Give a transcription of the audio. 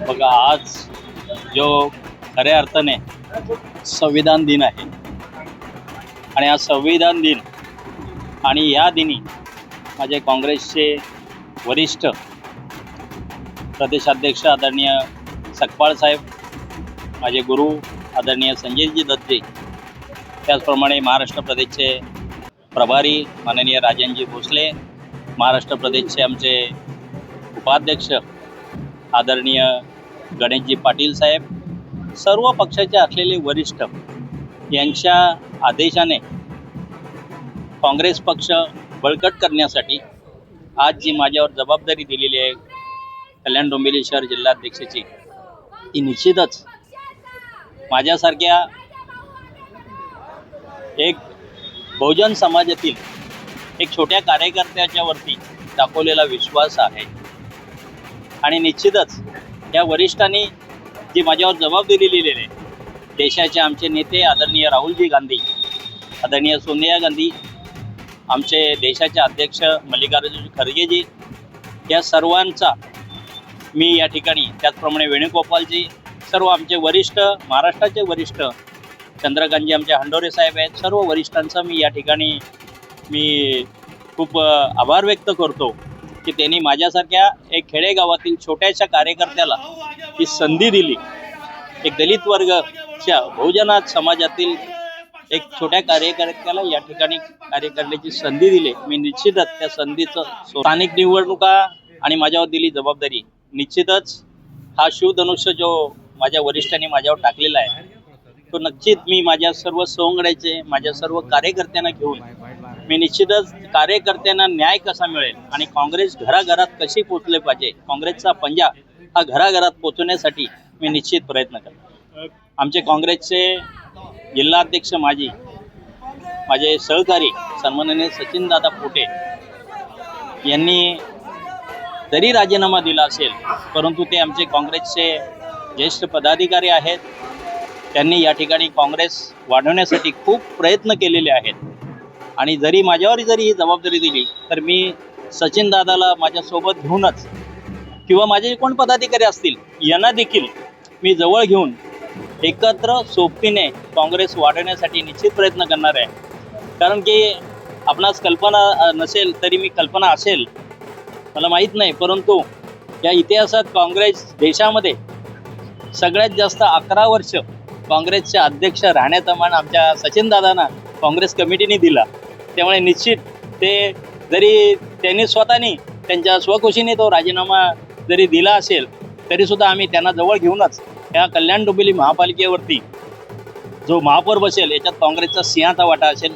बघा आज जो खऱ्या अर्थाने संविधान दिन आहे आणि हा संविधान दिन आणि या दिनी माझे काँग्रेसचे वरिष्ठ प्रदेशाध्यक्ष आदरणीय सकपाळ साहेब माझे गुरु आदरणीय संजयजी दत्ते त्याचप्रमाणे महाराष्ट्र प्रदेशचे प्रभारी माननीय राजनजी भोसले महाराष्ट्र प्रदेशचे आमचे उपाध्यक्ष आदरणीय गणेशजी पाटील साहेब सर्व पक्षाचे असलेले वरिष्ठ यांच्या आदेशाने काँग्रेस पक्ष बळकट करण्यासाठी आज जी माझ्यावर जबाबदारी दिलेली आहे कल्याण डोंबिवली शहर जिल्हाध्यक्षाची ती निश्चितच माझ्यासारख्या एक बहुजन समाजातील एक छोट्या कार्यकर्त्याच्यावरती दाखवलेला विश्वास आहे. आणि निश्चितच या वरिष्ठांनी जी माझ्यावर जबाबदारी लिहिलेली आहे देशाचे आमचे नेते आदरणीय राहुलजी गांधी आदरणीय सोनिया गांधी आमचे देशाचे अध्यक्ष मल्लिकार्जुन खरगेजी या सर्वांचा मी या ठिकाणी त्याचप्रमाणे वेणुगोपालजी सर्व आमचे वरिष्ठ महाराष्ट्राचे वरिष्ठ चंद्रकांतजी आमचे हंडोरे साहेब आहेत सर्व वरिष्ठांचा मी या ठिकाणी मी खूप आभार व्यक्त करतो. की त्यांनी माझ्यासारख्या एक खेडेगावातील छोट्याशा कार्यकर्त्याला ही संधी दिली. एक दलित वर्गच्या बहुजनात समाजातील एक छोट्या कार्यकर्त्याला या ठिकाणी कार्य करण्याची संधी दिली. मी निश्चितच त्या संधीचं स्थानिक निवडणुका आणि माझ्यावर दिली जबाबदारी. निश्चितच हा शिवधनुष्य जो माझ्या वरिष्ठांनी माझ्यावर टाकलेला आहे तो नक्कीच मी माझ्या सर्व सवंगड्याचे माझ्या सर्व कार्यकर्त्यांना घेऊन मी निश्चितच कार्यकर्त्यांना न्याय कसा मिळेल आणि काँग्रेस घराघरात कशी पोचले पाहिजे? काँग्रेसचा पंजा हा घराघरात पोचवण्यासाठी मी निश्चित प्रयत्न करतो. आमचे काँग्रेसचे जिल्हाध्यक्ष माजी माझे सहकारी सन्माननीय सचिनदादा पोटे यांनी जरी राजीनामा दिला असेल परंतु ते आमचे काँग्रेसचे ज्येष्ठ पदाधिकारी आहेत. त्यांनी या ठिकाणी काँग्रेस वाढवण्यासाठी खूप प्रयत्न केलेले आहेत. आणि जरी माझ्यावर जरी ही जबाबदारी दिली तर मी सचिन दादाला माझ्यासोबत घेऊनच किंवा माझे कोण पदाधिकारी असतील यांना देखील मी जवळ घेऊन एकत्र सोबतीने काँग्रेस वाढवण्यासाठी निश्चित प्रयत्न करणार आहे. कारण की आपणास कल्पना नसेल तरी मी कल्पना असेल मला माहीत नाही परंतु या इतिहासात काँग्रेस देशामध्ये सगळ्यात जास्त अकरा वर्ष काँग्रेसचे अध्यक्ष राहण्याचा मान आमच्या सचिनदादांना काँग्रेस कमिटीने दिला. त्यामुळे निश्चित ते जरी त्यांनी स्वतःनी त्यांच्या स्वखुशीने तो राजीनामा जरी दिला असेल तरीसुद्धा आम्ही त्यांना जवळ घेऊनच या कल्याण डोंबिवली महापालिकेवरती जो महापौर बसेल याच्यात काँग्रेसचा सिंहाचा वाटा असेल.